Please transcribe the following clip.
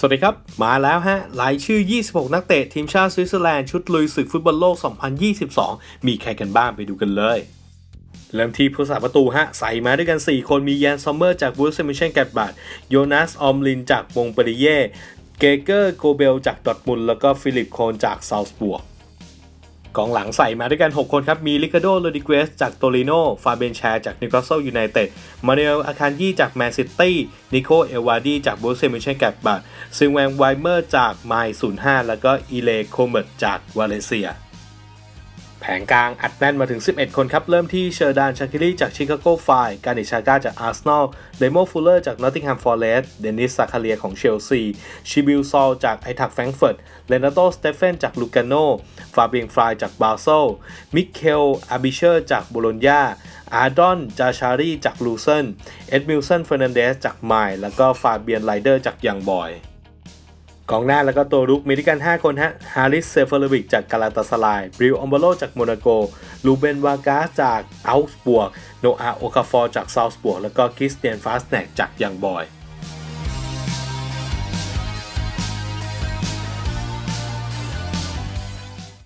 สวัสดีครับ มาแล้วฮะรายชื่อ 26 นักเตะทีมชาติสวิตเซอร์แลนด์ชุดลุยศึกฟุตบอลโลก 2022 มีใครกันบ้างไปดูกันเลย เริ่มที่ผู้สาประตูฮะ ใส่มาด้วยกัน 4 คนมีแยนซอมเมอร์จากบูสเซมิเชนแกตบัตโยนัสออมลินจากวงปริเย่ เกเกอร์ โกเบลจากดอทมุลแล้วก็ฟิลิปโคนจากซาวส์บวก กองหลังใส่มาด้วยกัน 6 คนครับ มีลิคาโดโรดิเกสจากโตลิโนฟาเบนแชร์จากนิวคาสเซิลยูไนเต็ด มาเนลอาคารยี่จากแมนซิตี้ นิโคเอลวาดีจากบูเซมิเชนแกตบัตซึงแวงไวเมอร์จากไมล์05 แล้วก็อีเลโคเมตจากวาเลเซีย แผงกลางอัดแน่นมาถึง 11 คนครับ เริ่มที่เชอร์ดานชาคิรีจากชิคาโกไฟการิชาก้าจากอาร์เซนอล เดโมฟูลเลอร์จากนอตติงแฮมฟอร์เรสต์เดนิสซาคาเลียของเชลซี ชิบิลซอลจากไอทักแฟรงเฟิร์ต เลนาโตสเตเฟนจากลูกาโน ฟาเบียงฟรายจากบาเซล มิเคลอาบิเชอร์จากโบโลญญาอาร์ดอน จาชารีจากลูเซน เอ็ดมิลสันเฟอร์นันเดสจากไมล์ แล้วก็ฟาเบียนไลเดอร์จากยังบอย กองหน้าแล้วก็ตัวรุกมีด้วยกัน 5 คนฮะ ฮาริสเซฟอร์วิกจากกาลาตาสลาย บริวอมเบโลจากโมนาโก ลูเบนวากาจากอัลส์บวก โนอาโอคาฟอร์จากซาวส์บวก แล้วก็คริสเตียนฟาสแนกจากยังบอย